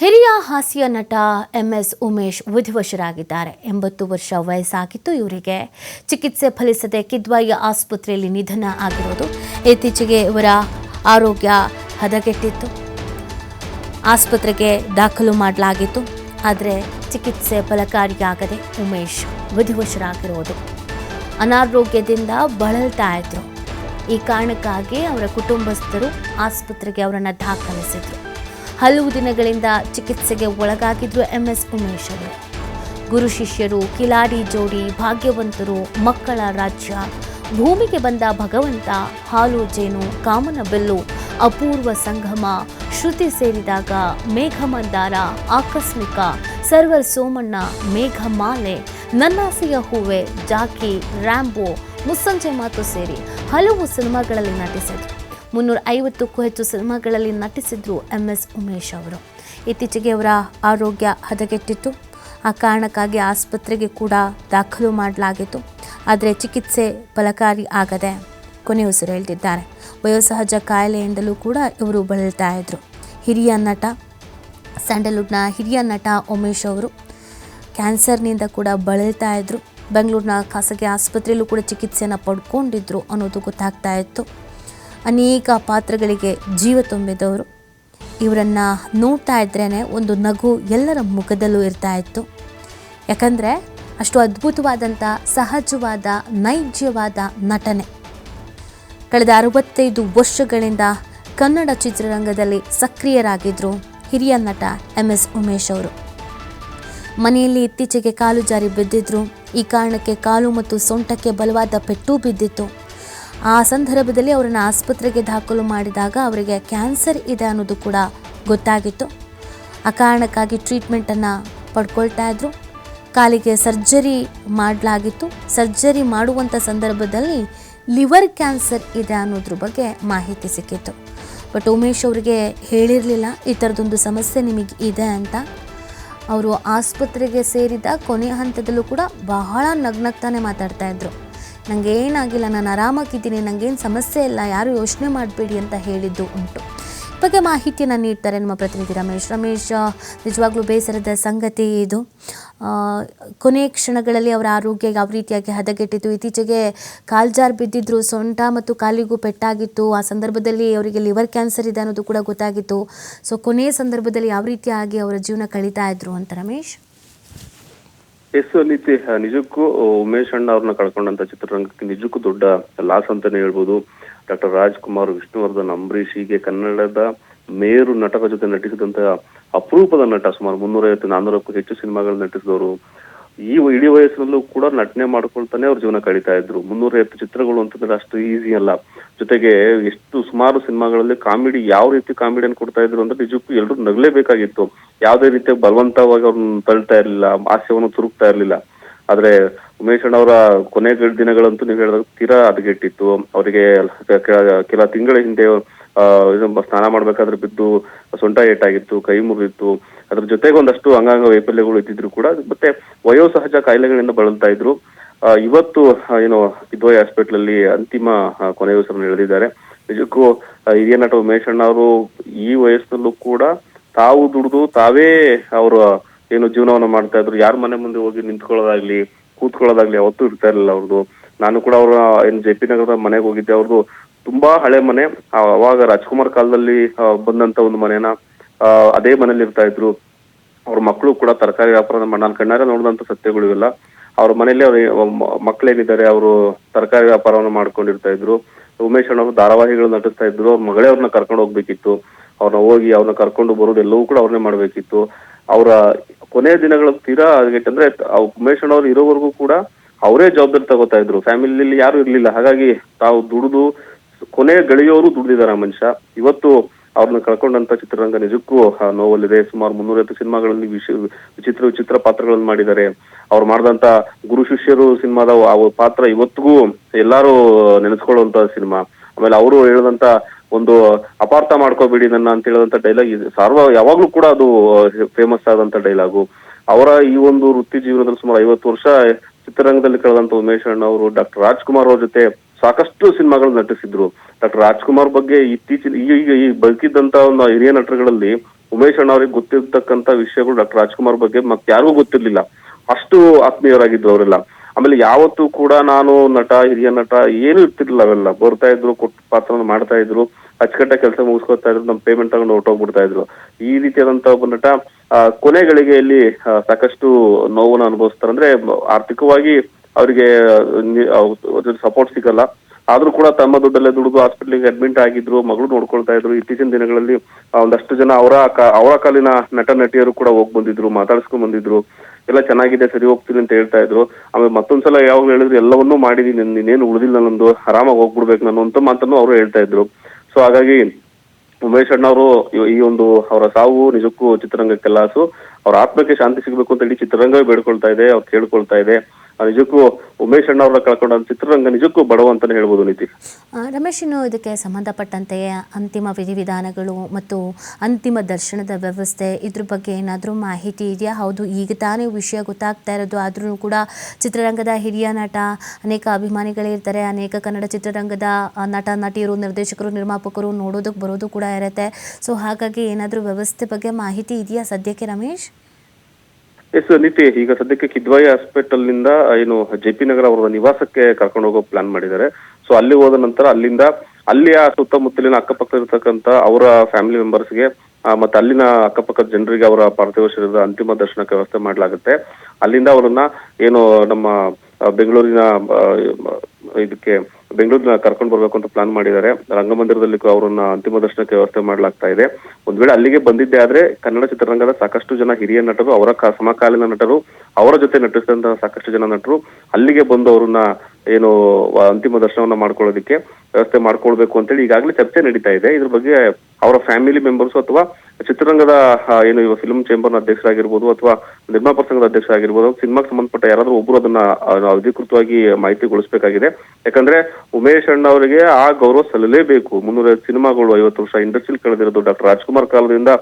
ಹಿರಿಯ ಹಾಸ್ಯ ನಟ ಎಂ ಎಸ್ ಉಮೇಶ್ ವಿಧಿವಶರಾಗಿದ್ದಾರೆ ಎಂಬತ್ತು ವರ್ಷ ವಯಸ್ಸಾಗಿತ್ತು ಇವರಿಗೆ. ಚಿಕಿತ್ಸೆ ಫಲಿಸದೆ ಕಿದ್ವಾಯಿ ಆಸ್ಪತ್ರೆಯಲ್ಲಿ ನಿಧನ ಆಗಿರೋದು ಇತ್ತೀಚೆಗೆ ಇವರ ಆರೋಗ್ಯ ಹದಗೆಟ್ಟಿತ್ತು. ಆಸ್ಪತ್ರೆಗೆ ದಾಖಲು ಮಾಡಲಾಗಿತ್ತು, ಆದರೆ ಚಿಕಿತ್ಸೆ ಫಲಕಾರಿಯಾಗದೆ ಉಮೇಶ್ ವಿಧಿವಶರಾಗಿರೋದು ಅನಾರೋಗ್ಯದಿಂದ ಬಳಲ್ತಾ ಇದ್ರು ಈ ಕಾರಣಕ್ಕಾಗಿ ಅವರ ಕುಟುಂಬಸ್ಥರು ಆಸ್ಪತ್ರೆಗೆ ಅವರನ್ನು ದಾಖಲಿಸಿದ್ರು. ಹಲವು ದಿನಗಳಿಂದ ಚಿಕಿತ್ಸೆಗೆ ಒಳಗಾಗಿದ್ರು ಎಂ ಎಸ್ ಉಮೇಶ್ ಅವರು. ಗುರು ಶಿಷ್ಯರು, ಕಿಲಾಡಿ ಜೋಡಿ, ಭಾಗ್ಯವಂತರು, ಮಕ್ಕಳ ರಾಜ್ಯ, ಭೂಮಿಗೆ ಬಂದ ಭಗವಂತ, ಹಾಲು, ಜೇನು, ಕಾಮನ ಬೆಲ್ಲು, ಅಪೂರ್ವ ಸಂಗಮ, ಶ್ರುತಿ ಸೇರಿದಾಗ ಮೇಘಮಂದಾರ, ಆಕಸ್ಮಿಕ, ಸರ್ವರ್ ಸೋಮಣ್ಣ, ಮೇಘಮಾಲೆ, ನನ್ನಾಸೆಯ ಹೂವೆ, ಜಾಕಿ, ರ್ಯಾಂಬೋ, ಮುಸ್ಸಂಜೆ ಮಾತು ಸೇರಿ ಹಲವು ಸಿನಿಮಾಗಳಲ್ಲಿ ನಟಿಸಿದ್ರು. ಮುನ್ನೂರ ಐವತ್ತಕ್ಕೂ ಹೆಚ್ಚು ಸಿನಿಮಾಗಳಲ್ಲಿ ನಟಿಸಿದ್ರು ಎಂ ಎಸ್ ಉಮೇಶ್ ಅವರು. ಇತ್ತೀಚೆಗೆ ಅವರ ಆರೋಗ್ಯ ಹದಗೆಟ್ಟಿತ್ತು. ಆ ಕಾರಣಕ್ಕಾಗಿ ಆಸ್ಪತ್ರೆಗೆ ಕೂಡ ದಾಖಲು ಮಾಡಲಾಗಿತ್ತು. ಆದರೆ ಚಿಕಿತ್ಸೆ ಫಲಕಾರಿ ಆಗದೆ ಕೊನೆ ಉಸಿರು ಹೇಳ್ತಿದ್ದಾರೆ. ವಯೋಸಹಜ ಕಾಯಿಲೆಯಿಂದಲೂ ಕೂಡ ಇವರು ಬಳಲ್ತಾ ಇದ್ರು. ಹಿರಿಯ ನಟ, ಸ್ಯಾಂಡಲ್ವುಡ್ನ ಹಿರಿಯ ನಟ ಉಮೇಶ್ ಅವರು ಕ್ಯಾನ್ಸರ್ನಿಂದ ಕೂಡ ಬಳಲ್ತಾ ಇದ್ರು. ಬೆಂಗಳೂರಿನ ಖಾಸಗಿ ಆಸ್ಪತ್ರೆಯಲ್ಲೂ ಕೂಡ ಚಿಕಿತ್ಸೆಯನ್ನು ಪಡ್ಕೊಂಡಿದ್ರು ಅನ್ನೋದು ಗೊತ್ತಾಗ್ತಾ ಇತ್ತು. ಅನೇಕ ಪಾತ್ರಗಳಿಗೆ ಜೀವ ತುಂಬಿದವರು. ಇವರನ್ನು ನೋಡ್ತಾ ಇದ್ರೇ ಒಂದು ನಗು ಎಲ್ಲರ ಮುಖದಲ್ಲೂ ಇರ್ತಾ ಇತ್ತು. ಯಾಕಂದರೆ ಅಷ್ಟು ಅದ್ಭುತವಾದಂಥ ಸಹಜವಾದ ನೈಜವಾದ ನಟನೆ. ಕಳೆದ ಅರವತ್ತೈದು ವರ್ಷಗಳಿಂದ ಕನ್ನಡ ಚಿತ್ರರಂಗದಲ್ಲಿ ಸಕ್ರಿಯರಾಗಿದ್ದರು ಹಿರಿಯ ನಟ ಎಂ ಎಸ್ ಉಮೇಶ್ ಅವರು. ಮನೆಯಲ್ಲಿ ಇತ್ತೀಚೆಗೆ ಕಾಲು ಜಾರಿ ಬಿದ್ದಿದ್ರು. ಈ ಕಾರಣಕ್ಕೆ ಕಾಲು ಮತ್ತು ಸೊಂಟಕ್ಕೆ ಬಲವಾದ ಪೆಟ್ಟು ಬಿದ್ದಿತ್ತು. ಆ ಸಂದರ್ಭದಲ್ಲಿ ಅವರನ್ನು ಆಸ್ಪತ್ರೆಗೆ ದಾಖಲು ಮಾಡಿದಾಗ ಅವರಿಗೆ ಕ್ಯಾನ್ಸರ್ ಇದೆ ಅನ್ನೋದು ಕೂಡ ಗೊತ್ತಾಗಿತ್ತು. ಆ ಕಾರಣಕ್ಕಾಗಿ ಟ್ರೀಟ್ಮೆಂಟನ್ನು ಪಡ್ಕೊಳ್ತಾ ಇದ್ರು. ಕಾಲಿಗೆ ಸರ್ಜರಿ ಮಾಡಲಾಗಿತ್ತು. ಸರ್ಜರಿ ಮಾಡುವಂಥ ಸಂದರ್ಭದಲ್ಲಿ ಲಿವರ್ ಕ್ಯಾನ್ಸರ್ ಇದೆ ಅನ್ನೋದ್ರ ಬಗ್ಗೆ ಮಾಹಿತಿ ಸಿಕ್ಕಿತ್ತು. ಬಟ್ ಉಮೇಶ್ ಅವರಿಗೆ ಹೇಳಿರಲಿಲ್ಲ, ಈ ಥರದೊಂದು ಸಮಸ್ಯೆ ನಿಮಗೆ ಇದೆ ಅಂತ. ಅವರು ಆಸ್ಪತ್ರೆಗೆ ಸೇರಿದ ಕೊನೆಯ ಹಂತದಲ್ಲೂ ಕೂಡ ಬಹಳ ನಗ್ನಗ್ತಾನೆ ಮಾತಾಡ್ತಾ ಇದ್ರು. ನನಗೆ ಏನಾಗಿಲ್ಲ, ನಾನು ಆರಾಮಾಗಿದ್ದೀನಿ ನನಗೇನು ಸಮಸ್ಯೆ ಇಲ್ಲ, ಯಾರು ಯೋಚನೆ ಮಾಡಬೇಡಿ ಅಂತ ಹೇಳಿದ್ದು ಉಂಟು. ಬಗ್ಗೆ ಮಾಹಿತಿಯನ್ನು ನೀಡ್ತಾರೆ ನಮ್ಮ ಪ್ರತಿನಿಧಿ ರಮೇಶ್. ರಮೇಶ್, ನಿಜವಾಗ್ಲೂ ಬೇಸರದ ಸಂಗತಿ ಇದು. ಕೊನೆಯ ಕ್ಷಣಗಳಲ್ಲಿ ಅವರ ಆರೋಗ್ಯ ಯಾವ ರೀತಿಯಾಗಿ ಹದಗೆಟ್ಟಿತು, ಇತ್ತೀಚೆಗೆ ಕಾಲ್ಜಾರ್ ಬಿದ್ದಿದ್ರು, ಸೊಂಟ ಮತ್ತು ಕಾಲಿಗೂ ಪೆಟ್ಟಾಗಿತ್ತು, ಆ ಸಂದರ್ಭದಲ್ಲಿ ಅವರಿಗೆ ಲಿವರ್ ಕ್ಯಾನ್ಸರ್ ಇದೆ ಅನ್ನೋದು ಕೂಡ ಗೊತ್ತಾಗಿತ್ತು. ಸೊ ಕೊನೆಯ ಸಂದರ್ಭದಲ್ಲಿ ಯಾವ ರೀತಿಯಾಗಿ ಅವರ ಜೀವನ ಕಳೀತಾ ಇದ್ರು ಅಂತ ರಮೇಶ್? ಎಸ್ ನಿತ್ಯ ನಿಜಕ್ಕೂ ಉಮೇಶ್ ಅಣ್ಣ ಅವ್ರನ್ನ ಕಳ್ಕೊಂಡಂತ ಚಿತ್ರರಂಗಕ್ಕೆ ನಿಜಕ್ಕೂ ದೊಡ್ಡ ಲಾಸ್ ಅಂತಾನೆ ಹೇಳ್ಬೋದು. ಡಾಕ್ಟರ್ ರಾಜ್ಕುಮಾರ್ ವಿಷ್ಣುವರ್ಧನ್, ಅಂಬರೀಷ್ ಹೀಗೆ ಕನ್ನಡದ ಮೇರು ನಟರ ಜೊತೆ ನಟಿಸಿದಂತ ಅಪರೂಪದ ನಟ ಸುಮಾರು ಮುನ್ನೂರೈವತ್ತು ನಾನ್ನೂರಕ್ಕೂ ಹೆಚ್ಚು ಸಿನಿಮಾಗಳು ನಟಿಸಿದವರು. ಈ ಇಡೀ ವಯಸ್ಸಿನಲ್ಲೂ ಕೂಡ ನಟನೆ ಮಾಡ್ಕೊಳ್ತಾನೆ ಅವ್ರ ಜೀವನ ಕಳೀತಾ ಇದ್ರು. ಮುನ್ನೂರೈವತ್ತು ಚಿತ್ರಗಳು ಅಂತಂದ್ರೆ ಅಷ್ಟು ಈಸಿ ಅಲ್ಲ. ಜೊತೆಗೆ ಎಷ್ಟು ಸುಮಾರು ಸಿನಿಮಾಗಳಲ್ಲಿ ಕಾಮಿಡಿ ಯಾವ ರೀತಿ ಕಾಮಿಡಿಯನ್ನು ಕೊಡ್ತಾ ಇದ್ರು ಅಂದ್ರೆ ನಿಜಕ್ಕೂ ಎಲ್ರು ನಗಲೇಬೇಕಾಗಿತ್ತು. ಯಾವುದೇ ರೀತಿ ಬಲವಂತವಾಗಿ ಅವ್ರನ್ನ ತಳ್ತಾ ಇರಲಿಲ್ಲ, ಹಾಸ್ಯವನ್ನು ತುರುಕ್ತಾ ಇರಲಿಲ್ಲ. ಆದ್ರೆ ಉಮೇಶ್ ಅಣ್ಣ ಅವರ ಕೊನೆ ದಿನಗಳಂತೂ ನೀವು ಹೇಳಿದಾಗ ತೀರಾ ಅದಗೆಟ್ಟಿತ್ತು ಅವರಿಗೆ ಕೆಲ ತಿಂಗಳ ಹಿಂದೆ ಸ್ನಾನ ಮಾಡ್ಬೇಕಾದ್ರೆ ಬಿದ್ದು ಸೊಂಟ ಏಟಾಗಿತ್ತು, ಕೈ ಮುರಿದಿತ್ತು. ಅದ್ರ ಜೊತೆಗೆ ಒಂದಷ್ಟು ಅಂಗಾಂಗ ವೈಫಲ್ಯಗಳು ಇದ್ದಿದ್ರು ಕೂಡ. ಮತ್ತೆ ವಯೋಸಹಜ ಕಾಯಿಲೆಗಳಿಂದ ಬಳಲ್ತಾ ಇದ್ರು. ಇವತ್ತು ಏನು, ಕಿದ್ವಾಯಿ ಹಾಸ್ಪಿಟಲ್ ಅಲ್ಲಿ ಅಂತಿಮ ಕೊನೆಯುಸರನ್ನು ಎಳೆದಿದ್ದಾರೆ. ನಿಜಕ್ಕೂ ಹಿರಿಯ ನಟ ಉಮೇಶ್ ಅಣ್ಣ ಅವರು ಈ ವಯಸ್ಸಿನಲ್ಲೂ ಕೂಡ ತಾವು ದುಡಿದು ತಾವೇ ಅವರ, ಏನು, ಜೀವನವನ್ನ ಮಾಡ್ತಾ ಇದ್ರು. ಯಾರ ಮನೆ ಮುಂದೆ ಹೋಗಿ ನಿಂತ್ಕೊಳ್ಳೋದಾಗ್ಲಿ, ಕೂತ್ಕೊಳ್ಳೋದಾಗ್ಲಿ ಅವತ್ತು ಇರ್ತಾ ಇರಲಿಲ್ಲ ಅವ್ರದ್ದು ನಾನು ಕೂಡ ಅವರ, ಏನು, ಜೆ ಪಿ ನಗರದ ಮನೆಗೆ ಹೋಗಿದ್ದೆ. ಅವ್ರದ್ದು ತುಂಬಾ ಹಳೆ ಮನೆ. ಅವಾಗ ರಾಜ್ಕುಮಾರ್ ಕಾಲದಲ್ಲಿ ಬಂದಂತ ಒಂದು ಮನೆನ ಅದೇ ಮನೇಲಿ ಇರ್ತಾ ಇದ್ರು. ಅವ್ರ ಮಕ್ಕಳು ಕೂಡ ತರಕಾರಿ ವ್ಯಾಪಾರ ನಾನು ಕಣ್ಣಾರೆ ನೋಡಿದಂತ ಸತ್ಯಗಳು ಇವೆಲ್ಲ. ಅವ್ರ ಮನೇಲಿ ಅವ್ರ ಮಕ್ಕಳೇನಿದ್ದಾರೆ ಅವರು ತರಕಾರಿ ವ್ಯಾಪಾರವನ್ನು ಮಾಡ್ಕೊಂಡಿರ್ತಾ ಇದ್ರು. ಉಮೇಶ್ ಅಣ್ಣ ಧಾರಾವಾಹಿಗಳು ನಟಿಸ್ತಾ ಇದ್ರು. ಮಗಳೇ ಅವ್ರನ್ನ ಕರ್ಕೊಂಡು ಹೋಗ್ಬೇಕಿತ್ತು. ಅವ್ರನ್ನ ಹೋಗಿ ಅವ್ರನ್ನ ಕರ್ಕೊಂಡು ಬರೋದು ಎಲ್ಲವೂ ಕೂಡ ಅವ್ರನ್ನೇ ಮಾಡ್ಬೇಕಿತ್ತು. ಅವರ ಕೊನೆಯ ದಿನಗಳ ತೀರಾ ಆ ಉಮೇಶ್ ಅಣ್ಣ ಅವ್ರು ಇರೋವರೆಗೂ ಕೂಡ ಅವರೇ ಜವಾಬ್ದಾರಿ ತಗೋತಾ ಇದ್ರು. ಫ್ಯಾಮಿಲಿಯಲ್ಲಿ ಯಾರು ಇರ್ಲಿಲ್ಲ. ಹಾಗಾಗಿ ತಾವು ದುಡಿದು ಕೊನೆ ಗಳಿಯೋರು ದುಡಿದಿದ್ದಾರೆ ಆ ಮನುಷ್ಯ. ಇವತ್ತು ಅವ್ರನ್ನ ಕಳ್ಕೊಂಡಂತ ಚಿತ್ರರಂಗ ನಿಜಕ್ಕೂ ನೋವಲ್ಲಿದೆ. ಸುಮಾರು ಮುನ್ನೂರೈವತ್ತು ಸಿನಿಮಾಗಳಲ್ಲಿ ವಿಶ್, ವಿಚಿತ್ರ ವಿಚಿತ್ರ ಪಾತ್ರಗಳನ್ನು ಮಾಡಿದ್ದಾರೆ. ಅವ್ರು ಮಾಡಿದಂತ ಗುರು ಶಿಷ್ಯರು ಸಿನಿಮಾದ ಆ ಪಾತ್ರ ಇವತ್ತಿಗೂ ಎಲ್ಲಾರು ನೆನೆಸ್ಕೊಳ್ಳುವಂತ ಸಿನಿಮಾ. ಆಮೇಲೆ ಅವರು ಹೇಳಿದಂತ ಒಂದು ಅಪಾರ್ಥ ಮಾಡ್ಕೋಬೇಡಿ ನನ್ನ ಅಂತ ಹೇಳಿದಂತ ಡೈಲಾಗ್ ಸಾರ್ವ, ಯಾವಾಗ್ಲೂ ಕೂಡ ಅದು ಫೇಮಸ್ ಆದಂತ ಡೈಲಾಗು ಅವರ ಈ ಒಂದು ವೃತ್ತಿ ಜೀವನದಲ್ಲಿ ಸುಮಾರು ಐವತ್ತು ವರ್ಷ ಚಿತ್ರರಂಗದಲ್ಲಿ ಕಳೆದಂತ ಉಮೇಶ್ ಅಣ್ಣ ಅವರು ಡಾಕ್ಟರ್ ರಾಜ್ಕುಮಾರ್ ಅವ್ರ ಜೊತೆ ಸಾಕಷ್ಟು ಸಿನಿಮಾಗಳು ನಟಿಸಿದ್ರು. ಡಾಕ್ಟರ್ ರಾಜ್ಕುಮಾರ್ ಬಗ್ಗೆ ಇತ್ತೀಚಿನ ಈಗ ಈಗ ಈ ಬದುಕಿದ್ದಂತ ಒಂದು ಹಿರಿಯ ನಟರುಗಳಲ್ಲಿ ಉಮೇಶ್ ಅಣ್ಣ ಅವ್ರಿಗೆ ಗೊತ್ತಿರ್ತಕ್ಕಂಥ ವಿಷಯಗಳು ಡಾಕ್ಟರ್ ರಾಜ್ಕುಮಾರ್ ಬಗ್ಗೆ ಮತ್ತೆ ಯಾರಿಗೂ ಗೊತ್ತಿರ್ಲಿಲ್ಲ. ಅಷ್ಟು ಆತ್ಮೀಯರಾಗಿದ್ರು ಅವರೆಲ್ಲ. ಆಮೇಲೆ ಯಾವತ್ತೂ ಕೂಡ ನಾನು ನಟ ಹಿರಿಯ ನಟ ಏನು ಇರ್ತಿರ್ಲಿಲ್ಲ ಅವೆಲ್ಲ. ಬರ್ತಾ ಇದ್ರು ಕೊಟ್ಟು ಪಾತ್ರವನ್ನು ಮಾಡ್ತಾ ಇದ್ರು ಅಚ್ಚುಕಟ್ಟ ಕೆಲಸ ಮುಗಿಸ್ಕೊತಾ ಇದ್ರು ನಮ್ಮ ಪೇಮೆಂಟ್ ತಗೊಂಡು ಹೊರಟೋಗ್ಬಿಡ್ತಾ ಇದ್ರು. ಈ ರೀತಿಯಾದಂತ ಒಬ್ಬ ನಟ ಆ, ಕೊನೆ ಗಳಿಗೆಯಲ್ಲಿ ಸಾಕಷ್ಟು ನೋವನ್ನು ಅನುಭವಿಸ್ತಾರೆ. ಅಂದ್ರೆ ಆರ್ಥಿಕವಾಗಿ ಅವರಿಗೆ ಸಪೋರ್ಟ್ ಸಿಗಲ್ಲ. ಆದ್ರೂ ಕೂಡ ತಮ್ಮ ದುಡ್ಡಲ್ಲೇ ದುಡಿದು ಹಾಸ್ಪಿಟ್ಲಿಗೆ ಅಡ್ಮಿಟ್ ಆಗಿದ್ರು, ಮಗಳು ನೋಡ್ಕೊಳ್ತಾ ಇದ್ರು, ಇತ್ತೀಚಿನ ದಿನಗಳಲ್ಲಿ ಒಂದಷ್ಟು ಜನ ಅವರ ಅವರ ಕಾಲಿನ ನಟ ನಟಿಯರು ಕೂಡ ಹೋಗಿ ಬಂದಿದ್ರು, ಮಾತಾಡ್ಸ್ಕೊಂಡ್ ಬಂದಿದ್ರು. ಎಲ್ಲ ಚೆನ್ನಾಗಿದೆ, ಸರಿ ಹೋಗ್ತೀನಿ ಅಂತ ಹೇಳ್ತಾ ಇದ್ರು. ಆಮೇಲೆ ಮತ್ತೊಂದ್ಸಲ ಯಾವಾಗ ಹೇಳಿದ್ರು, ಎಲ್ಲವನ್ನೂ ಮಾಡಿದೀನಿ ನೀನೇನು ಉಳಿದಿಲ್ಲ ನಂದು, ಆರಾಮಾಗಿ ಹೋಗ್ಬಿಡ್ಬೇಕು ನಾನು ಅಂತ ಮಾತನ್ನು ಅವರು ಹೇಳ್ತಾ ಇದ್ರು. ಸೊ ಹಾಗಾಗಿ ಉಮೇಶ್ ಅಣ್ಣ ಅವರು ಈ ಒಂದು ಅವರ ಸಾವು ನಿಜಕ್ಕೂ ಚಿತ್ರರಂಗಕ್ಕೆ ಲಾಸು. ಅವ್ರ ಆತ್ಮಕ್ಕೆ ಶಾಂತಿ ಸಿಗಬೇಕು ಅಂತ ಇಡೀ ಚಿತ್ರರಂಗವೇ ಬೇಡ್ಕೊಳ್ತಾ ಇದೆ, ಅವ್ರು ಕೇಳ್ಕೊಳ್ತಾ ಇದೆ. ನಿಜಕ್ಕೂ ಉಮೇಶ್ ಅಣ್ಣ ಅವ್ರನ್ನ ಕಳ್ಕೊಂಡ ಚಿತ್ರರಂಗ ನಿಜಕ್ಕೂ ಬಡವ ಅಂತಾನೆ ಹೇಳ್ಬೋದು ನೀತಿ ರಮೇಶ್ ಇನ್ನು ಇದಕ್ಕೆ ಸಂಬಂಧಪಟ್ಟಂತೆ ಅಂತಿಮ ವಿಧಿವಿಧಾನಗಳು ಮತ್ತು ಅಂತಿಮ ದರ್ಶನದ ವ್ಯವಸ್ಥೆ ಇದ್ರ ಬಗ್ಗೆ ಏನಾದರೂ ಮಾಹಿತಿ ಇದೆಯಾ? ಹೌದು, ಈಗ ತಾನೇ ವಿಷಯ ಗೊತ್ತಾಗ್ತಾ ಇರೋದು, ಆದ್ರೂ ಕೂಡ ಚಿತ್ರರಂಗದ ಹಿರಿಯ ನಟ ಅನೇಕ ಅಭಿಮಾನಿಗಳಿರ್ತಾರೆ ಅನೇಕ ಕನ್ನಡ ಚಿತ್ರರಂಗದ ನಟ, ನಟಿಯರು, ನಿರ್ದೇಶಕರು, ನಿರ್ಮಾಪಕರು ನೋಡೋದಕ್ಕೆ ಬರೋದು ಕೂಡ ಇರುತ್ತೆ. ಸೊ ಹಾಗಾಗಿ ಏನಾದರೂ ವ್ಯವಸ್ಥೆ ಬಗ್ಗೆ ಮಾಹಿತಿ ಇದೆಯಾ ಸದ್ಯಕ್ಕೆ ರಮೇಶ್? ಎಸ್ ನಿತ್ಯ ಈಗ ಸದ್ಯಕ್ಕೆ ಕಿದ್ವಾಯಿ ಹಾಸ್ಪಿಟಲ್ನಿಂದ ಏನು, ಜೆ ಪಿ ನಗರ ಅವರ ನಿವಾಸಕ್ಕೆ ಕರ್ಕೊಂಡು ಹೋಗೋ ಪ್ಲಾನ್ ಮಾಡಿದ್ದಾರೆ. ಸೊ ಅಲ್ಲಿ ಹೋದ ನಂತರ ಅಲ್ಲಿಂದ, ಅಲ್ಲಿಯ ಸುತ್ತಮುತ್ತಲಿನ ಅಕ್ಕಪಕ್ಕ ಇರತಕ್ಕಂತ ಅವರ ಫ್ಯಾಮಿಲಿ ಮೆಂಬರ್ಸ್ಗೆ ಮತ್ತೆ ಅಲ್ಲಿನ ಅಕ್ಕಪಕ್ಕದ ಜನರಿಗೆ ಅವರ ಪಾರ್ಥಿವ ಶರೀರದ ಅಂತಿಮ ದರ್ಶನಕ್ಕೆ ವ್ಯವಸ್ಥೆ ಮಾಡಲಾಗುತ್ತೆ. ಅಲ್ಲಿಂದ ಅವರನ್ನ, ಏನು, ನಮ್ಮ ಬೆಂಗಳೂರಿನ ಇದಕ್ಕೆ ಬೆಂಗಳೂರಿನ ಕರ್ಕೊಂಡು ಬರಬೇಕು ಅಂತ ಪ್ಲಾನ್ ಮಾಡಿದ್ದಾರೆ. ರಂಗಮಂದಿರದಲ್ಲಿ ಅವರನ್ನ ಅಂತಿಮ ದರ್ಶನಕ್ಕೆ ವ್ಯವಸ್ಥೆ ಮಾಡಲಾಗ್ತಾ ಇದೆ. ಒಂದ್ ವೇಳೆ ಅಲ್ಲಿಗೆ ಬಂದಿದ್ದೆ ಆದ್ರೆ ಕನ್ನಡ ಚಿತ್ರರಂಗದ ಸಾಕಷ್ಟು ಜನ ಹಿರಿಯ ನಟರು, ಅವರ ಸಮಕಾಲೀನ ನಟರು, ಅವರ ಜೊತೆ ನಟಿಸಿದಂತಹ ಸಾಕಷ್ಟು ಜನ ನಟರು ಅಲ್ಲಿಗೆ ಬಂದು ಅವ್ರನ್ನ ಏನು ಅಂತಿಮ ದರ್ಶನವನ್ನ ಮಾಡ್ಕೊಳ್ಳೋದಕ್ಕೆ ವ್ಯವಸ್ಥೆ ಮಾಡ್ಕೊಳ್ಬೇಕು ಅಂತೇಳಿ ಈಗಾಗಲೇ ಚರ್ಚೆ ನಡೀತಾ ಇದೆ. ಇದ್ರ ಬಗ್ಗೆ ಅವರ ಫ್ಯಾಮಿಲಿ ಮೆಂಬರ್ಸ್ ಅಥವಾ ಚಿತ್ರರಂಗದ ಏನು ಇವಾಗ ಫಿಲ್ಮ್ ಚೇಂಬರ್ನ ಅಧ್ಯಕ್ಷರಾಗಿರ್ಬೋದು ಅಥವಾ ನಿರ್ಮಾಪಕ ಸಂಘದ ಅಧ್ಯಕ್ಷರಾಗಿರ್ಬೋದು ಸಿನಿಮಾಗೆ ಸಂಬಂಧಪಟ್ಟ ಯಾರಾದ್ರೂ ಒಬ್ಬರು ಅದನ್ನ ಅಧಿಕೃತವಾಗಿ ಮಾಹಿತಿಗೊಳಿಸಬೇಕಾಗಿದೆ. ಯಾಕಂದ್ರೆ ಉಮೇಶ್ ಅಣ್ಣ ಅವರಿಗೆ ಆ ಗೌರವ ಸಲ್ಲಲೇಬೇಕು. ಮುನ್ನೂರ ಸಿನಿಮಾಗಳು, ಐವತ್ತು ವರ್ಷ ಇಂಡಸ್ಟ್ರಿಲ್ ಕಳೆದಿರೋದು ಡಾಕ್ಟರ್ ರಾಜ್ಕುಮಾರ್ ಕಾಲದಿಂದ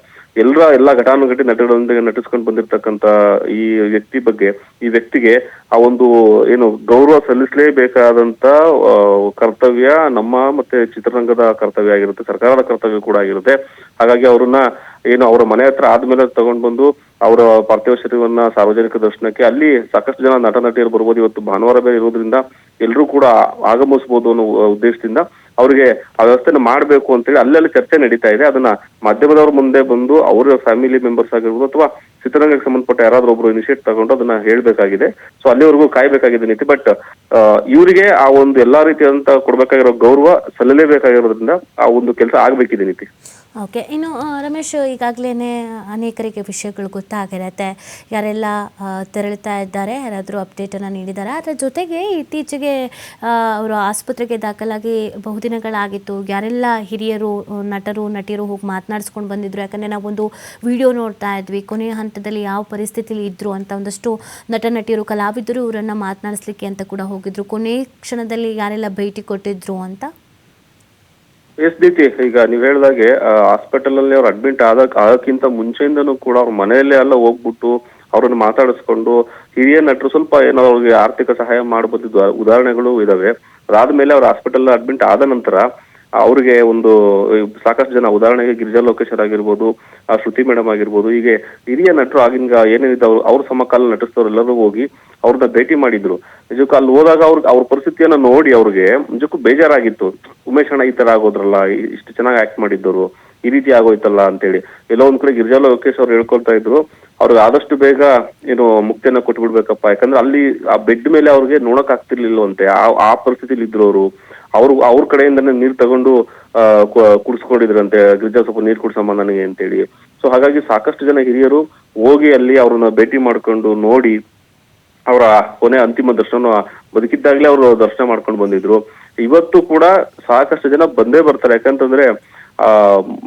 ಎಲ್ಲರ ಎಲ್ಲಾ ಘಟಾನುಘಟಿ ನಟಗಳೊಂದಿಗೆ ನಟಿಸ್ಕೊಂಡು ಬಂದಿರತಕ್ಕಂತ ಈ ವ್ಯಕ್ತಿ ಬಗ್ಗೆ, ಈ ವ್ಯಕ್ತಿಗೆ ಆ ಒಂದು, ಏನು, ಗೌರವ ಸಲ್ಲಿಸಲೇಬೇಕಾದಂತ ಕರ್ತವ್ಯ ನಮ್ಮ ಮತ್ತೆ ಚಿತ್ರರಂಗದ ಕರ್ತವ್ಯ ಆಗಿರುತ್ತೆ, ಸರ್ಕಾರದ ಕರ್ತವ್ಯ ಕೂಡ ಆಗಿರುತ್ತೆ. ಹಾಗಾಗಿ ಅವ್ರನ್ನ ಏನು, ಅವರ ಮನೆ ಹತ್ರ ಆದ್ಮೇಲೆ ತಗೊಂಡ್ ಬಂದು ಅವರ ಪಾರ್ಥಿವ ಶರೀರವನ್ನ ಸಾರ್ವಜನಿಕ ದರ್ಶನಕ್ಕೆ ಅಲ್ಲಿ ಸಾಕಷ್ಟು ಜನ ನಟ ನಟಿಯರು ಬರ್ಬೋದು. ಇವತ್ತು ಭಾನುವಾರ ಬೇರೆ ಇರೋದ್ರಿಂದ ಎಲ್ಲರೂ ಕೂಡ ಆಗಮಿಸಬಹುದು ಅನ್ನೋ ಉದ್ದೇಶದಿಂದ ಅವರಿಗೆ ಆ ವ್ಯವಸ್ಥೆನ ಮಾಡಬೇಕು ಅಂತೇಳಿ ಅಲ್ಲೆಲ್ಲ ಚರ್ಚೆ ನಡೀತಾ ಇದೆ. ಅದನ್ನ ಮಾಧ್ಯಮದವ್ರ ಮುಂದೆ ಬಂದು ಅವರ ಫ್ಯಾಮಿಲಿ ಮೆಂಬರ್ಸ್ ಆಗಿರ್ಬೋದು ಅಥವಾ ಚಿತ್ರರಂಗಕ್ಕೆ ಸಂಬಂಧಪಟ್ಟ ಯಾರಾದ್ರೂ ಒಬ್ರು ಇನಿಷಿಯೇಟ್ ತಗೊಂಡು ಅದನ್ನ ಹೇಳ್ಬೇಕಾಗಿದೆ. ಸೊ ಅಲ್ಲಿವರೆಗೂ ಕಾಯ್ಬೇಕಾಗಿದೆ ನೀತಿ. ಬಟ್ ಇವರಿಗೆ ಆ ಒಂದು ಎಲ್ಲಾ ರೀತಿಯಾದಂತ ಕೊಡ್ಬೇಕಾಗಿರೋ ಗೌರವ ಸಲ್ಲಲೇಬೇಕಾಗಿರೋದ್ರಿಂದ ಆ ಒಂದು ಕೆಲಸ ಆಗ್ಬೇಕಿದೆ ನೀತಿ. ಓಕೆ. ಇನ್ನು ರಮೇಶ್, ಈಗಾಗಲೇ ಅನೇಕರಿಗೆ ವಿಷಯಗಳು ಗೊತ್ತಾಗಿರತ್ತೆ. ಯಾರೆಲ್ಲ ತೆರಳ್ತಾ ಇದ್ದಾರೆ, ಯಾರಾದರೂ ಅಪ್ಡೇಟನ್ನು ನೀಡಿದ್ದಾರೆ ಅದರ ಜೊತೆಗೆ ಇತ್ತೀಚೆಗೆ ಅವರು ಆಸ್ಪತ್ರೆಗೆ ದಾಖಲಾಗಿ ಬಹುದಿನಗಳಾಗಿತ್ತು ಯಾರೆಲ್ಲ ಹಿರಿಯರು, ನಟರು, ನಟಿಯರು ಹೋಗಿ ಮಾತನಾಡಿಸ್ಕೊಂಡು ಬಂದಿದ್ರು? ಯಾಕಂದರೆ ನಾವೊಂದು ವಿಡಿಯೋ ನೋಡ್ತಾ ಇದ್ವಿ. ಕೊನೆಯ ಹಂತದಲ್ಲಿ ಯಾವ ಪರಿಸ್ಥಿತಿಲಿ ಇದ್ದರು ಅಂತ ಒಂದಷ್ಟು ನಟ ನಟಿಯರು ಕಲಾವಿದರು ಇವರನ್ನು ಮಾತನಾಡಿಸ್ಲಿಕ್ಕೆ ಅಂತ ಕೂಡ ಹೋಗಿದ್ರು. ಕೊನೆ ಕ್ಷಣದಲ್ಲಿ ಯಾರೆಲ್ಲ ಭೇಟಿ ಕೊಟ್ಟಿದ್ರು ಅಂತ? ಎಸ್ ಈಗ ನೀವ್ ಹೇಳ್ದಾಗೆ ಹಾಸ್ಪಿಟಲ್ ಅಲ್ಲಿ ಅವ್ರು ಅಡ್ಮಿಟ್ ಆದ ಆದಕ್ಕಿಂತ ಮುಂಚೆಯಿಂದನೂ ಕೂಡ ಅವ್ರ ಮನೆಯಲ್ಲೇ ಎಲ್ಲ ಹೋಗ್ಬಿಟ್ಟು ಅವ್ರನ್ನ ಮಾತಾಡಿಸ್ಕೊಂಡು, ಹಿರಿಯ ನಟರು ಸ್ವಲ್ಪ ಏನೋ ಅವ್ರಿಗೆ ಆರ್ಥಿಕ ಸಹಾಯ ಮಾಡಬಹುದು ಉದಾಹರಣೆಗಳು ಇದಾವೆ. ಅದಾದ್ಮೇಲೆ ಅವ್ರ ಹಾಸ್ಪಿಟಲ್ ಅಡ್ಮಿಟ್ ಆದ ನಂತರ ಅವ್ರಿಗೆ ಒಂದು ಸಾಕಷ್ಟು ಜನ ಉದಾಹರಣೆಗೆ ಗಿರಿಜಾ ಲೋಕೇಶರ್ ಆಗಿರ್ಬೋದು, ಆ ಶ್ರುತಿ ಮೇಡಮ್ ಆಗಿರ್ಬೋದು, ಹೀಗೆ ಹಿರಿಯ ನಟರು ಆಗಿನ ಏನೇನಿದೆ ಅವ್ರು ಅವ್ರ ಸಮಕಾಲ ನಟಿಸ್ತವ್ರು ಎಲ್ಲರೂ ಹೋಗಿ ಅವ್ರನ್ನ ಭೇಟಿ ಮಾಡಿದ್ರು. ನಿಜಕ್ಕೂ ಅಲ್ಲಿ ಹೋದಾಗ ಅವ್ರ ಅವ್ರ ಪರಿಸ್ಥಿತಿಯನ್ನ ನೋಡಿ ಅವ್ರಿಗೆ ನಿಜಕ್ಕೂ ಬೇಜಾರಾಗಿತ್ತು. ಉಮೇಶ್ ಅಣ್ಣ ಈ ತರ ಆಗೋದ್ರಲ್ಲ ಇಷ್ಟು ಚೆನ್ನಾಗಿ ಆಕ್ಟ್ ಮಾಡಿದ್ದವರು, ಈ ರೀತಿ ಆಗೋಯ್ತಲ್ಲ ಅಂತೇಳಿ. ಎಲ್ಲೋ ಒಂದ್ ಕಡೆ ಗಿರಿಜಾ ಲೋಕೇಶ್ ಅವ್ರು ಹೇಳ್ಕೊಳ್ತಾ ಇದ್ರು, ಅವ್ರಿಗೆ ಆದಷ್ಟು ಬೇಗ ಏನು ಮುಕ್ತಿಯನ್ನ ಕೊಟ್ಟು ಬಿಡ್ಬೇಕಪ್ಪ ಯಾಕಂದ್ರೆ ಅಲ್ಲಿ ಆ ಬೆಡ್ ಮೇಲೆ ಅವ್ರಿಗೆ ನೋಡಕ್ ಆಗ್ತಿರ್ಲಿಲ್ವಂತೆ. ಆ ಪರಿಸ್ಥಿತಿಲಿ ಇದ್ರು ಅವರು. ಅವ್ರು, ಅವ್ರ ಕಡೆಯಿಂದನೇ ನೀರು ತಗೊಂಡು ಕುಡಿಸ್ಕೊಂಡಿದ್ರಂತೆ ಗಿರಿಜಾ ಸ್ವಲ್ಪ ನೀರು ಕುಡ್ಸಮ್ಮ ನನಗೆ ಅಂತೇಳಿ. ಸೊ ಹಾಗಾಗಿ ಸಾಕಷ್ಟು ಜನ ಹಿರಿಯರು ಹೋಗಿ ಅಲ್ಲಿ ಅವ್ರನ್ನ ಭೇಟಿ ಮಾಡ್ಕೊಂಡು ನೋಡಿ, ಅವರ ಕೊನೆ ಅಂತಿಮ ದರ್ಶನ ಬದುಕಿದ್ದಾಗ್ಲೇ ಅವರು ದರ್ಶನ ಮಾಡ್ಕೊಂಡು ಬಂದಿದ್ರು. ಇವತ್ತು ಕೂಡ ಸಾಕಷ್ಟು ಜನ ಬಂದೇ ಬರ್ತಾರೆ. ಯಾಕಂತಂದ್ರೆ, ಆ,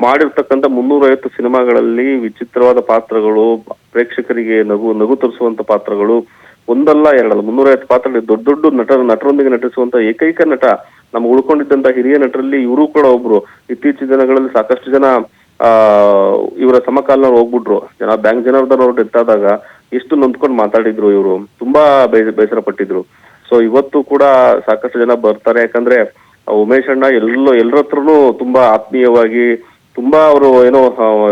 ಮಾಡಿರ್ತಕ್ಕಂಥ ಮುನ್ನೂರೈವತ್ತು ಸಿನಿಮಾಗಳಲ್ಲಿ ವಿಚಿತ್ರವಾದ ಪಾತ್ರಗಳು, ಪ್ರೇಕ್ಷಕರಿಗೆ ನಗು ನಗು ತರಿಸುವಂತ ಪಾತ್ರಗಳು, ಒಂದಲ್ಲ ಎರಡಲ್ಲ, ಮುನ್ನೂರೈವತ್ತು ಪಾತ್ರಗಳು ದೊಡ್ಡ ದೊಡ್ಡ ನಟರ, ನಟರೊಂದಿಗೆ ನಟಿಸುವಂತ ಏಕೈಕ ನಟ ನಮ್ಗೆ ಉಳ್ಕೊಂಡಿದ್ದಂತ ಹಿರಿಯ ನಟರಲ್ಲಿ ಇವರು ಕೂಡ ಒಬ್ರು. ಇತ್ತೀಚಿನ ದಿನಗಳಲ್ಲಿ ಸಾಕಷ್ಟು ಜನ, ಆ, ಇವರ ಸಮಕಾಲನವ್ರು ಹೋಗ್ಬಿಟ್ರು. ಜನ, ಬ್ಯಾಂಕ್ ಜನಾರ್ದನ್ ಅವ್ರು ಡೆತ್ ಆದಾಗ ಎಷ್ಟು ನೊಂದ್ಕೊಂಡು ಮಾತಾಡಿದ್ರು ಇವರು. ತುಂಬಾ ಬೇಸ ಬೇಸರ ಪಟ್ಟಿದ್ರು. ಸೊ ಇವತ್ತು ಕೂಡ ಸಾಕಷ್ಟು ಜನ ಬರ್ತಾರೆ. ಯಾಕಂದ್ರೆ ಉಮೇಶ್ ಅಣ್ಣ ಎಲ್ಲೋ, ಎಲ್ಲರತ್ರನು ತುಂಬಾ ಆತ್ಮೀಯವಾಗಿ, ತುಂಬಾ ಅವರು ಏನೋ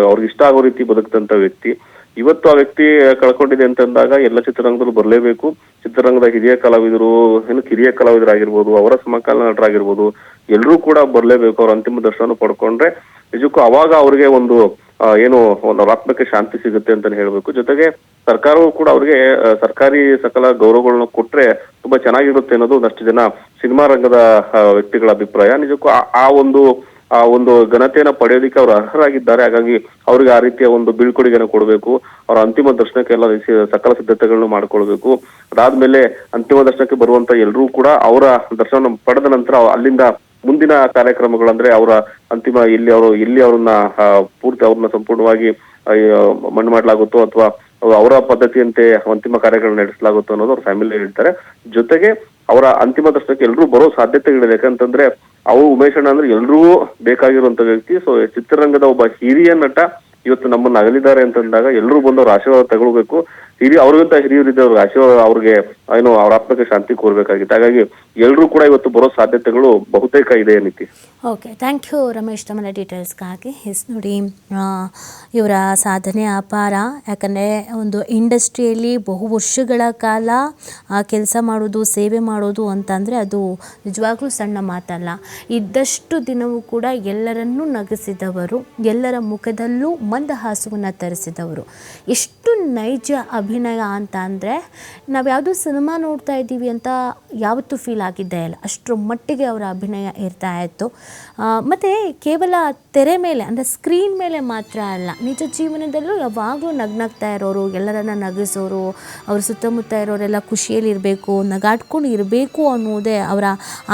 ಅವ್ರಿಗೆ ಇಷ್ಟ ಆಗೋ ರೀತಿ ಬದುಕಿದಂತ ವ್ಯಕ್ತಿ. ಇವತ್ತು ಆ ವ್ಯಕ್ತಿ ಕಳ್ಕೊಂಡಿದೆ ಅಂತಂದಾಗ ಎಲ್ಲ ಚಿತ್ರರಂಗದಲ್ಲೂ ಬರಲೇಬೇಕು. ಚಿತ್ರರಂಗದ ಹಿರಿಯ ಕಲಾವಿದರು ಏನು ಕಿರಿಯ ಕಲಾವಿದರಾಗಿರ್ಬೋದು, ಅವರ ಸಮಕಾಲ ನಟರಾಗಿರ್ಬೋದು ಎಲ್ಲರೂ ಕೂಡ ಬರಲೇಬೇಕು. ಅವ್ರ ಅಂತಿಮ ದರ್ಶನ ಪಡ್ಕೊಂಡ್ರೆ ನಿಜಕ್ಕೂ ಅವಾಗ ಅವ್ರಿಗೆ ಒಂದು ಏನು, ಒಂದು ಆತ್ಮಕ್ಕೆ ಶಾಂತಿ ಸಿಗುತ್ತೆ ಅಂತಾನೆ ಹೇಳ್ಬೇಕು. ಜೊತೆಗೆ ಸರ್ಕಾರವು ಕೂಡ ಅವ್ರಿಗೆ ಸರ್ಕಾರಿ ಸಕಲ ಗೌರವಗಳನ್ನ ಕೊಟ್ರೆ ತುಂಬಾ ಚೆನ್ನಾಗಿರುತ್ತೆ ಅನ್ನೋದು ಒಂದಷ್ಟು ಜನ ಸಿನಿಮಾ ರಂಗದ ವ್ಯಕ್ತಿಗಳ ಅಭಿಪ್ರಾಯ. ನಿಜಕ್ಕೂ ಆ ಒಂದು ಆ ಒಂದು ಘನತೆಯನ್ನ ಪಡೆಯೋದಕ್ಕೆ ಅವರು ಅರ್ಹರಾಗಿದ್ದಾರೆ. ಹಾಗಾಗಿ ಅವ್ರಿಗೆ ಆ ರೀತಿಯ ಒಂದು ಬೀಳ್ಕೊಡುಗೆಯನ್ನು ಕೊಡಬೇಕು. ಅವರ ಅಂತಿಮ ದರ್ಶನಕ್ಕೆ ಎಲ್ಲ ರೀತಿಯ ಸಕಲ ಸಿದ್ಧತೆಗಳನ್ನು ಮಾಡ್ಕೊಳ್ಬೇಕು. ಅದಾದ್ಮೇಲೆ ಅಂತಿಮ ದರ್ಶನಕ್ಕೆ ಬರುವಂತ ಎಲ್ಲರೂ ಕೂಡ ಅವರ ದರ್ಶನ ಪಡೆದ ನಂತರ ಅಲ್ಲಿಂದ ಮುಂದಿನ ಕಾರ್ಯಕ್ರಮಗಳಂದ್ರೆ ಅವರ ಅಂತಿಮ ಇಲ್ಲಿ ಅವರು, ಇಲ್ಲಿ ಅವ್ರನ್ನ ಪೂರ್ತಿ ಅವ್ರನ್ನ ಸಂಪೂರ್ಣವಾಗಿ ಮಣ್ಣು ಮಾಡಲಾಗುತ್ತೋ ಅಥವಾ ಅವರ ಪದ್ಧತಿಯಂತೆ ಅಂತಿಮ ಕಾರ್ಯಗಳನ್ನ ನಡೆಸಲಾಗುತ್ತೋ ಅನ್ನೋದು ಅವ್ರ ಫ್ಯಾಮಿಲಿ ಹೇಳ್ತಾರೆ. ಜೊತೆಗೆ ಅವರ ಅಂತಿಮ ದರ್ಶನಕ್ಕೆ ಎಲ್ಲರೂ ಬರೋ ಸಾಧ್ಯತೆಗಳಿದೆ. ಯಾಕಂತಂದ್ರೆ ಅವು ಉಮೇಶ್ ಅಣ್ಣ ಅಂದ್ರೆ ಎಲ್ರಿಗೂ ಬೇಕಾಗಿರುವಂತ ವ್ಯಕ್ತಿ. ಸೊ ಚಿತ್ರರಂಗದ ಒಬ್ಬ ಹಿರಿಯ ನಟ ಇವತ್ತು ನಮ್ಮನ್ನ ಅಗಲಿದ್ದಾರೆ ಅಂತಂದಾಗ ಎಲ್ಲರೂ ಬಂದು ಅವ್ರ ಆಶೀರ್ವಾದ ತಗೊಳ್ಬೇಕು. ಹಿರಿಯ, ಅವ್ರಿಗಿಂತ ಹಿರಿಯರಿದ್ದ ಅವ್ರಿಗೆ ಆಶೀರ್ವಾದ, ಅವ್ರಿಗೆ, ಏನು, ಅವ್ರ ಆತ್ಮಕ್ಕೆ ಶಾಂತಿ ಕೋರ್ಬೇಕಾಗಿತ್ತು. ಹಾಗಾಗಿ ಎಲ್ಲರೂ ಕೂಡ ಇವತ್ತು ಬರೋ ಸಾಧ್ಯತೆಗಳು ಬಹುತೇಕ ಇದೆ ನೀತಿ ಓಕೆ ಥ್ಯಾಂಕ್ ಯು ರಮೇಶ್ ತಮ್ಮನ ಡೀಟೇಲ್ಸ್ಗಾಗಿ ಎಸ್ ನೋಡಿ ಇವರ ಸಾಧನೆ ಅಪಾರ. ಯಾಕಂದರೆ ಒಂದು ಇಂಡಸ್ಟ್ರಿಯಲ್ಲಿ ಬಹು ವರ್ಷಗಳ ಕಾಲ ಕೆಲಸ ಮಾಡೋದು ಸೇವೆ ಮಾಡೋದು ಅಂತಂದರೆ ಅದು ನಿಜವಾಗ್ಲೂ ಸಣ್ಣ ಮಾತಲ್ಲ. ಇದ್ದಷ್ಟು ದಿನವೂ ಕೂಡ ಎಲ್ಲರನ್ನೂ ನಗಿಸಿದವರು, ಎಲ್ಲರ ಮುಖದಲ್ಲೂ ಮಂದಹಾಸವನ್ನು ತರಿಸಿದವರು. ಎಷ್ಟು ನೈಜ ಅಭಿನಯ ಅಂತ ಅಂದರೆ ನಾವು ಯಾವುದೋ ಸಿನಿಮಾ ನೋಡ್ತಾ ಇದ್ದೀವಿ ಅಂತ ಯಾವತ್ತೂ ಫೀಲ್ ಆಗಿದ್ದೇ ಇಲ್ಲ. ಅಷ್ಟರ ಮಟ್ಟಿಗೆ ಅವರ ಅಭಿನಯ ಇರ್ತಾ ಇತ್ತು. ಮತ್ತು ಕೇವಲ ತೆರೆ ಮೇಲೆ, ಅಂದರೆ ಸ್ಕ್ರೀನ್ ಮೇಲೆ ಮಾತ್ರ ಅಲ್ಲ, ನಿಜ ಜೀವನದಲ್ಲೂ ಯಾವಾಗಲೂ ನಗ್ನಗ್ತಾ ಇರೋರು, ಎಲ್ಲರನ್ನ ನಗಿಸೋರು, ಅವ್ರ ಸುತ್ತಮುತ್ತ ಇರೋರೆಲ್ಲ ಖುಷಿಯಲ್ಲಿ ಇರಬೇಕು, ನಗಾಡ್ಕೊಂಡು ಇರಬೇಕು ಅನ್ನೋದೇ ಅವರ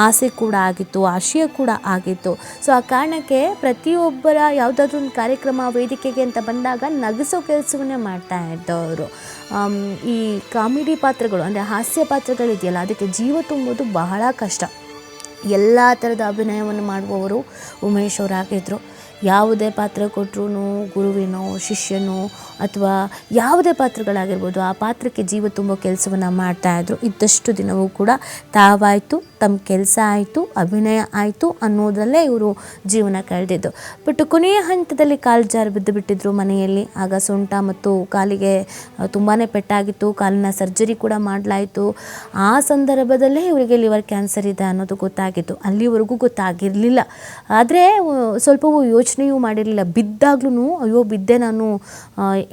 ಆಸೆ ಕೂಡ ಆಗಿತ್ತು, ಆಶಯ ಕೂಡ ಆಗಿತ್ತು. ಸೊ ಆ ಕಾರಣಕ್ಕೆ ಪ್ರತಿಯೊಬ್ಬರ ಯಾವುದಾದ್ರೂ ಒಂದು ಕಾರ್ಯಕ್ರಮ, ವೇದಿಕೆಗೆ ಅಂತ ಬಂದಾಗ ನಗಿಸೋ ಕೆಲಸವನ್ನೇ ಮಾಡ್ತಾ ಇದ್ದವರು. ಈ ಕಾಮಿಡಿ ಪಾತ್ರಗಳು, ಅಂದರೆ ಹಾಸ್ಯ ಪಾತ್ರಗಳಿದೆಯಲ್ಲ, ಅದಕ್ಕೆ ಜೀವ ತುಂಬೋದು ಬಹಳ ಕಷ್ಟ. ಎಲ್ಲ ಥರದ ಅಭಿನಯವನ್ನು ಮಾಡುವವರು ಉಮೇಶ್ ಅವರಾಗಿದ್ದರು ಯಾವುದೇ ಪಾತ್ರ ಕೊಟ್ಟರು ಗುರುವಿನೋ, ಶಿಷ್ಯನೋ ಅಥವಾ ಯಾವುದೇ ಪಾತ್ರಗಳಾಗಿರ್ಬೋದು ಆ ಪಾತ್ರಕ್ಕೆ ಜೀವ ತುಂಬೋ ಕೆಲಸವನ್ನು ಮಾಡ್ತಾಯಿದ್ರು ಇದ್ದಷ್ಟು ದಿನವೂ ಕೂಡ ತಾವಾಯಿತು. ತಮ್ಮ ಕೆಲಸ ಆಯಿತು, ಅಭಿನಯ ಆಯಿತು ಅನ್ನೋದರಲ್ಲೇ ಇವರು ಜೀವನ ಕಳೆದಿದ್ದು. ಬಟ್ ಕೊನೆಯ ಹಂತದಲ್ಲಿ ಕಾಲು ಜಾರು ಬಿದ್ದು ಬಿಟ್ಟಿದ್ರು ಮನೆಯಲ್ಲಿ. ಆಗ ಸೊಂಟ ಮತ್ತು ಕಾಲಿಗೆ ತುಂಬಾ ಪೆಟ್ಟಾಗಿತ್ತು. ಕಾಲಿನ ಸರ್ಜರಿ ಕೂಡ ಮಾಡಲಾಯಿತು. ಆ ಸಂದರ್ಭದಲ್ಲೇ ಇವರಿಗೆ ಲಿವರ್ ಕ್ಯಾನ್ಸರ್ ಇದೆ ಅನ್ನೋದು ಗೊತ್ತಾಗಿತ್ತು. ಅಲ್ಲಿವರೆಗೂ ಗೊತ್ತಾಗಿರಲಿಲ್ಲ. ಆದರೆ ಸ್ವಲ್ಪವೂ ಯೋಚನೆಯೂ ಮಾಡಿರಲಿಲ್ಲ. ಬಿದ್ದಾಗ್ಲೂ ಅಯ್ಯೋ, ಬಿದ್ದೆ ನಾನು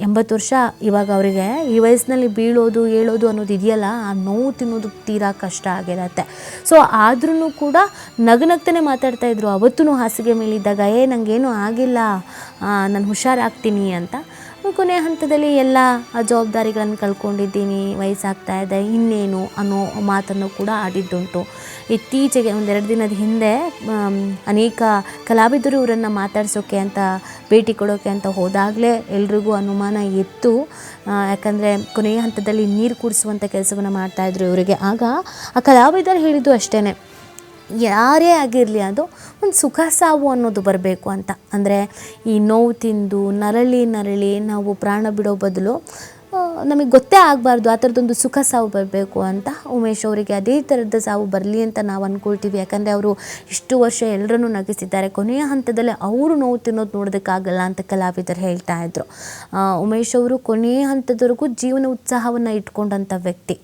ಎಂಬತ್ತು ವರ್ಷ ಇವಾಗ ಅವರಿಗೆ. ಈ ವಯಸ್ಸಿನಲ್ಲಿ ಬೀಳೋದು ಏಳೋದು ಅನ್ನೋದು ಇದೆಯಲ್ಲ? ಆ ನೋವು ತಿನ್ನೋದು ತೀರಾ ಕಷ್ಟ ಆಗಿರತ್ತೆ. ಸೊ ಆದ್ರೂ ಕೂಡ ನಗನಗ್ತಾನೆ ಮಾತಾಡ್ತಾ ಇದ್ರು. ಅವತ್ತೂ ಹಾಸಿಗೆ ಮೇಲಿದ್ದಾಗ, ಏ ನನಗೇನು ಆಗಿಲ್ಲ. ನಾನು ಹುಷಾರಾಗ್ತೀನಿ ಅಂತ. ಕೊನೆಯ ಹಂತದಲ್ಲಿ ಎಲ್ಲ ಜವಾಬ್ದಾರಿಗಳನ್ನು ಕಳ್ಕೊಂಡಿದ್ದೀನಿ, ವಯಸ್ಸಾಗ್ತಾ ಇದೆ, ಇನ್ನೇನು ಅನ್ನೋ ಮಾತನ್ನು ಕೂಡ ಆಡಿದ್ದುಂಟು. ಇತ್ತೀಚೆಗೆ ಒಂದೆರಡು ದಿನದ ಹಿಂದೆ ಅನೇಕ ಕಲಾವಿದರು ಇವರನ್ನು ಮಾತಾಡ್ಸೋಕ್ಕೆ ಅಂತ, ಭೇಟಿ ಕೊಡೋಕ್ಕೆ ಅಂತ ಹೋದಾಗಲೇ ಎಲ್ರಿಗೂ ಅನುಮಾನ ಇತ್ತು. ಯಾಕಂದರೆ ಕೊನೆಯ ಹಂತದಲ್ಲಿ ನೀರು ಕುಡಿಸುವಂಥ ಕೆಲಸವನ್ನು ಮಾಡ್ತಾಯಿದ್ರು ಇವರಿಗೆ. ಆಗ ಆ ಕಲಾವಿದರು ಹೇಳಿದ್ದು ಅಷ್ಟೇ ಯಾರೇ ಆಗಿರಲಿ ಅದು ಒಂದು ಸುಖ ಸಾವು ಅನ್ನೋದು ಬರಬೇಕು ಅಂತ. ಅಂದರೆ ಈ ನೋವು ತಿಂದು ನರಳಿ ನರಳಿ ನಾವು ಪ್ರಾಣ ಬಿಡೋ ಬದಲು ನಮಗೆ ಗೊತ್ತೇ ಆಗಬಾರ್ದು, ಆ ಥರದ್ದೊಂದು ಸುಖ ಸಾವು ಬರಬೇಕು ಅಂತ. ಉಮೇಶ್ ಅವರಿಗೆ ಅದೇ ಥರದ ಸಾವು ಬರಲಿ ಅಂತ ನಾವು ಅಂದ್ಕೊಳ್ತೀವಿ ಯಾಕಂದರೆ ಅವರು ಇಷ್ಟು ವರ್ಷ ಎಲ್ಲರನ್ನೂ ನಗಿಸಿದ್ದಾರೆ. ಕೊನೆಯ ಹಂತದಲ್ಲಿ ಅವರು ನೋವು ತಿನ್ನೋದು ನೋಡೋದಕ್ಕಾಗಲ್ಲ ಅಂತ ಕಲಾವಿದರು ಹೇಳ್ತಾ ಇದ್ರು. ಉಮೇಶ್ ಅವರು ಕೊನೆಯ ಹಂತದವರೆಗೂ ಜೀವನ ಉತ್ಸಾಹವನ್ನು ಇಟ್ಕೊಂಡಂಥ ವ್ಯಕ್ತಿ.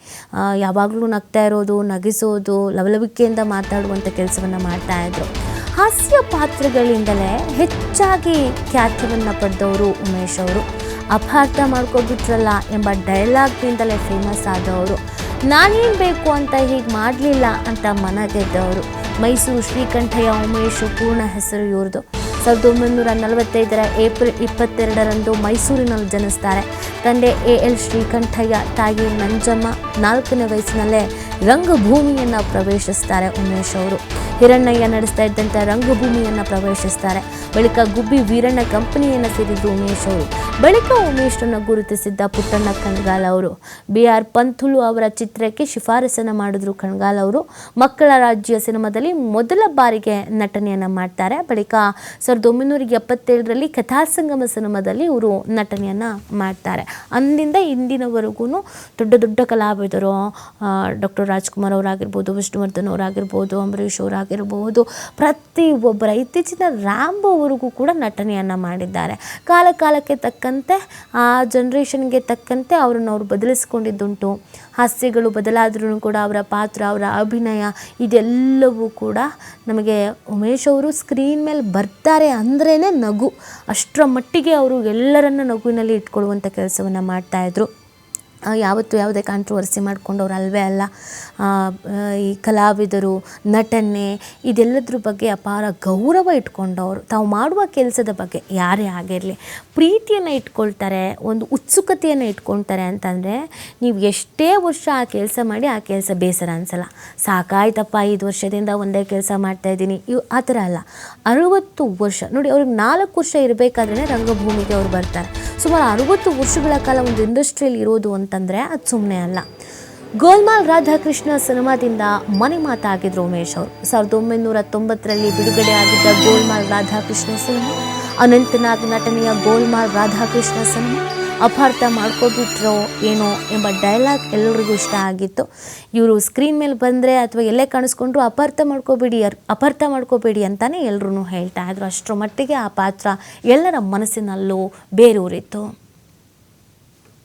ಯಾವಾಗಲೂ ನಗ್ತಾ ಇರೋದು, ನಗಿಸೋದು, ಲವಲವಿಕೆಯಿಂದ ಮಾತಾಡುವಂಥ ಕೆಲಸವನ್ನು ಮಾಡ್ತಾ ಇದ್ರು. ಹಾಸ್ಯ ಪಾತ್ರಗಳಿಂದಲೇ ಹೆಚ್ಚಾಗಿ ಖ್ಯಾತಿಯನ್ನು ಪಡೆದವರು ಉಮೇಶ್ ಅವರು. ಅಪಾರ್ಥ ಮಾಡ್ಕೊಬಿಟ್ರಲ್ಲ ಎಂಬ ಡೈಲಾಗ್ನಿಂದಲೇ ಫೇಮಸ್ ಆದವರು. ನಾನೇನು ಬೇಕು ಅಂತ ಹೀಗೆ ಮಾಡಲಿಲ್ಲ ಅಂತ ಮನಗೆದ್ದವರು. ಮೈಸೂರು ಶ್ರೀಕಂಠಯ್ಯ ಉಮೇಶ್ ಪೂರ್ಣ ಹೆಸರು ಇವ್ರದ್ದು ಸಾವಿರದ ಒಂಬೈನೂರ ನಲವತ್ತೈದರ ಏಪ್ರಿಲ್ ಇಪ್ಪತ್ತೆರಡರಂದು ಮೈಸೂರಿನಲ್ಲಿ ಜನಿಸ್ತಾರೆ. ತಂದೆ ಎ ಎಲ್ ಶ್ರೀಕಂಠಯ್ಯ, ತಾಯಿ ನಂಜಮ್ಮ ನಾಲ್ಕನೇ ವಯಸ್ಸಿನಲ್ಲೇ ರಂಗಭೂಮಿಯನ್ನು ಪ್ರವೇಶಿಸ್ತಾರೆ ಉಮೇಶ್ ಅವರು. ಹಿರಣ್ಣಯ್ಯ ನಡೆಸ್ತಾ ಇದ್ದಂಥ ರಂಗಭೂಮಿಯನ್ನು ಪ್ರವೇಶಿಸ್ತಾರೆ. ಬಳಿಕ ಗುಬ್ಬಿ ವೀರಣ್ಣ ಕಂಪನಿಯನ್ನು ಸೇರಿದ್ದು ಉಮೇಶ್ ಅವರು. ಬಳಿಕ ಉಮೇಶ್ರನ್ನು ಗುರುತಿಸಿದ್ದ ಪುಟ್ಟಣ್ಣ ಕಣ್ಗಾಲ್ ಅವರು. ಬಿ ಆರ್ ಪಂಥುಲು ಅವರ ಚಿತ್ರಕ್ಕೆ ಶಿಫಾರಸನ್ನು ಮಾಡಿದ್ರು ಕಣ್ಗಾಲ್ ಅವರು. ಮಕ್ಕಳ ರಾಜ್ಯ ಸಿನಿಮಾದಲ್ಲಿ ಮೊದಲ ಬಾರಿಗೆ ನಟನೆಯನ್ನು ಮಾಡ್ತಾರೆ. ಬಳಿಕ ಸಾವಿರದ ಒಂಬೈನೂರ ಎಪ್ಪತ್ತೇಳರಲ್ಲಿ ಕಥಾಸಂಗಮ ಸಿನಿಮಾದಲ್ಲಿ ಇವರು ನಟನೆಯನ್ನು ಮಾಡ್ತಾರೆ. ಅಂದಿಂದ ಇಂದಿನವರೆಗೂ ದೊಡ್ಡ ದೊಡ್ಡ ಕಲಾವಿದರು. ಡಾಕ್ಟರ್ ರಾಜ್ಕುಮಾರ್ ಅವರಾಗಿರ್ಬೋದು, ವಿಷ್ಣುವರ್ಧನ್ ಅವರಾಗಿರ್ಬೋದು, ಅಂಬರೀಷ್ ಅವರಾಗಿರ್ಬೋದು. ಆಗಿರಬಹುದು. ಪ್ರತಿಯೊಬ್ಬರ ಇತ್ತೀಚಿನ ರ್ಯಾಂಬೋವರೆಗೂ ಕೂಡ ನಟನೆಯನ್ನು ಮಾಡಿದ್ದಾರೆ. ಕಾಲ ಕಾಲಕ್ಕೆ ತಕ್ಕಂತೆ, ಆ ಜನ್ರೇಷನ್ಗೆ ತಕ್ಕಂತೆ ಅವರನ್ನು ಅವರು ಬದಲಿಸ್ಕೊಂಡಿದ್ದುಂಟು. ಹಾಸ್ಯಗಳು ಬದಲಾದ್ರೂ ಕೂಡ ಅವರ ಪಾತ್ರ, ಅವರ ಅಭಿನಯ ಇದೆಲ್ಲವೂ ಕೂಡ ನಮಗೆ ಉಮೇಶ್ ಅವರು ಸ್ಕ್ರೀನ್ ಮೇಲೆ ಬರ್ತಾರೆ ಅಂದ್ರೇ ನಗು. ಅಷ್ಟರ ಮಟ್ಟಿಗೆ ಅವರು ಎಲ್ಲರನ್ನ ನಗುವಿನಲ್ಲಿ ಇಟ್ಕೊಳ್ಳುವಂಥ ಕೆಲಸವನ್ನು ಮಾಡ್ತಾಯಿದ್ರು ಯಾವತ್ತೂ ಯಾವುದೇ ಕಾಂಟ್ರವರ್ಸಿ ಮಾಡ್ಕೊಂಡವ್ರು ಅಲ್ವೇ ಅಲ್ಲ. ಈ ಕಲಾವಿದರು, ನಟನೆ, ಇದೆಲ್ಲದ್ರ ಬಗ್ಗೆ ಅಪಾರ ಗೌರವ ಇಟ್ಕೊಂಡವರು. ತಾವು ಮಾಡುವ ಕೆಲಸದ ಬಗ್ಗೆ ಯಾರೇ ಆಗಿರಲಿ, ಪ್ರೀತಿಯನ್ನು ಇಟ್ಕೊಳ್ತಾರೆ, ಒಂದು ಉತ್ಸುಕತೆಯನ್ನು ಇಟ್ಕೊಳ್ತಾರೆ ಅಂತಂದರೆ, ನೀವು ಎಷ್ಟೇ ವರ್ಷ ಆ ಕೆಲಸ ಮಾಡಿ ಆ ಕೆಲಸ ಬೇಸರ ಅನಿಸಲ್ಲ. ಸಾಕಾಯ್ತಪ್ಪ, ಐದು ವರ್ಷದಿಂದ ಒಂದೇ ಕೆಲಸ ಮಾಡ್ತಾಯಿದ್ದೀನಿ ಇವು ಆ ಥರ ಅಲ್ಲ. ಅರುವತ್ತು ವರ್ಷ, ನೋಡಿ ಅವ್ರಿಗೆ ನಾಲ್ಕು ವರ್ಷ ಇರಬೇಕಾದ್ರೆ ರಂಗಭೂಮಿಗೆ ಅವ್ರು ಬರ್ತಾರೆ. ಸುಮಾರು ಅರುವತ್ತು ವರ್ಷಗಳ ಕಾಲ ಒಂದು ಇಂಡಸ್ಟ್ರಿಯಲ್ಲಿ ಇರೋದು ಅಂತಂದರೆ ಅದು ಸುಮ್ಮನೆ ಅಲ್ಲ. ಗೋಲ್ಮಾಲ್ ರಾಧಾಕೃಷ್ಣ ಸಿನಿಮಾದಿಂದ ಮನೆ ಮಾತಾಗಿದ್ರು ಉಮೇಶ್ ಅವರು. ಸಾವಿರದ ಒಂಬೈನೂರ ತೊಂಬತ್ತರಲ್ಲಿ ಬಿಡುಗಡೆ ಆಗಿದ್ದ ಗೋಲ್ಮಾಲ್ ರಾಧಾಕೃಷ್ಣ ಸಿನಿಮಾ, ಅನಂತನಾಗ್ ನಟನೆಯ ಗೋಲ್ಮಾಲ್ ರಾಧಾಕೃಷ್ಣ ಸಿನಿಮಾ, ಅಪಾರ್ಥ ಮಾಡ್ಕೊಬಿಟ್ರೋ ಏನೋ ಎಂಬ ಡೈಲಾಗ್ ಎಲ್ಲರಿಗೂ ಇಷ್ಟ ಆಗಿತ್ತು. ಇವರು ಸ್ಕ್ರೀನ್ ಮೇಲೆ ಬಂದರೆ ಅಥವಾ ಎಲ್ಲೇ ಕಾಣಿಸ್ಕೊಂಡ್ರು ಅಪಾರ್ಥ ಮಾಡ್ಕೋಬೇಡಿ ಅಪಾರ್ಥ ಮಾಡ್ಕೋಬೇಡಿ ಅಂತಲೇ ಎಲ್ಲರೂ ಹೇಳ್ತಾ ಇದ್ರು. ಅಷ್ಟರ ಮಟ್ಟಿಗೆ ಆ ಪಾತ್ರ ಎಲ್ಲರ ಮನಸ್ಸಿನಲ್ಲೂ ಬೇರೂರಿತ್ತು.